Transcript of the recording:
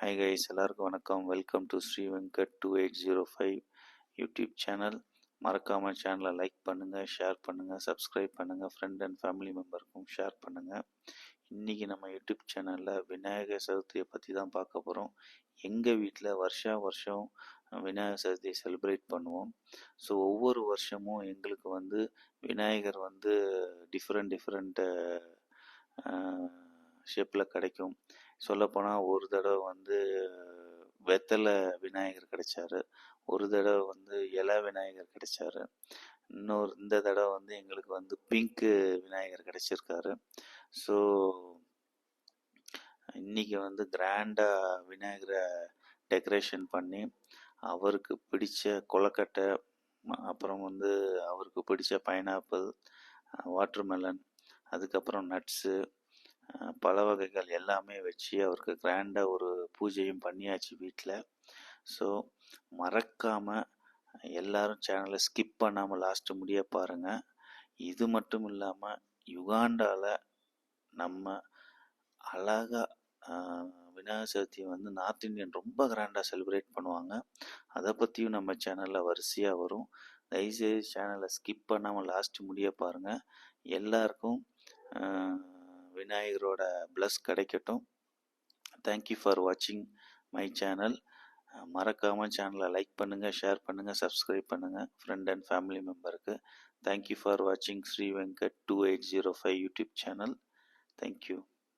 Hi guys எல்லாருக்கும் வணக்கம். Welcome to Shri Venkat two eight zero five YouTube channel மறக்காமல் சேனலை லைக் பண்ணுங்கள் ஷேர் பண்ணுங்கள் சப்ஸ்கிரைப் பண்ணுங்கள் ஃப்ரெண்ட் அண்ட் ஃபேமிலி மெம்பருக்கும் ஷேர் பண்ணுங்கள் இன்றைக்கி நம்ம யூடியூப் சேனலில் விநாயகர் சதுர்த்தியை பற்றி தான் பார்க்க போகிறோம் எங்கள் வீட்டில் வருஷா வருஷம் விநாயகர் சதுர்த்தியை செலிப்ரேட் பண்ணுவோம். ஸோ ஒவ்வொரு வருஷமும் எங்களுக்கு வந்து விநாயகர் வந்து டிஃப்ரெண்ட் டிஃப்ரெண்ட்டு ஷேப்பில் கிடைக்கும். சொல்லப்போனால் ஒரு தடவை வந்து வெத்தலை விநாயகர் கிடைச்சாரு. ஒரு தடவை வந்து இலை விநாயகர் கிடைச்சாரு. இன்னொரு இந்த தடவை வந்து எங்களுக்கு வந்து பிங்க்கு விநாயகர் கிடைச்சிருக்காரு. ஸோ இன்றைக்கி வந்து கிராண்டாக விநாயகரை டெக்கரேஷன் பண்ணி அவருக்கு பிடிச்ச கொலக்கட்டை அப்புறம் வந்து அவருக்கு பிடிச்ச பைனாப்பிள் வாட்டர்மெலன் அதுக்கப்புறம் நட்ஸு பல வகைகள் எல்லாமே வச்சு அவருக்கு கிராண்டாக ஒரு பூஜையும் பண்ணியாச்சு வீட்டில் ஸோ மறக்காமல் எல்லாரும் சேனலை ஸ்கிப் பண்ணாமல் லாஸ்ட்டு முடிய பாருங்கள் இது மட்டும் இல்லாமல் யுகாண்டாவில் நம்ம அழகாக விநாயகர் சதுர்த்தியை வந்து நார்த் இந்தியன் ரொம்ப கிராண்டாக செலிப்ரேட் பண்ணுவாங்க. அதை பற்றியும் நம்ம சேனலில் வரிசையாக வரும். தயவுசெய்து சேனலை ஸ்கிப் பண்ணாமல் லாஸ்ட்டு முடிய பாருங்கள் எல்லாருக்கும் விநாயகரோட ப்ளஸ் கிடைக்கட்டும். தேங்க்யூ ஃபார் வாட்சிங் மை சேனல் மறக்காமல் சேனலை லைக் பண்ணுங்கள் ஷேர் பண்ணுங்கள் சப்ஸ்கிரைப் பண்ணுங்கள் ஃப்ரெண்ட் அண்ட் ஃபேமிலி மெம்பருக்கு தேங்க்யூ ஃபார் வாட்சிங் Shri Venkat two eight zero five YouTube channel thank you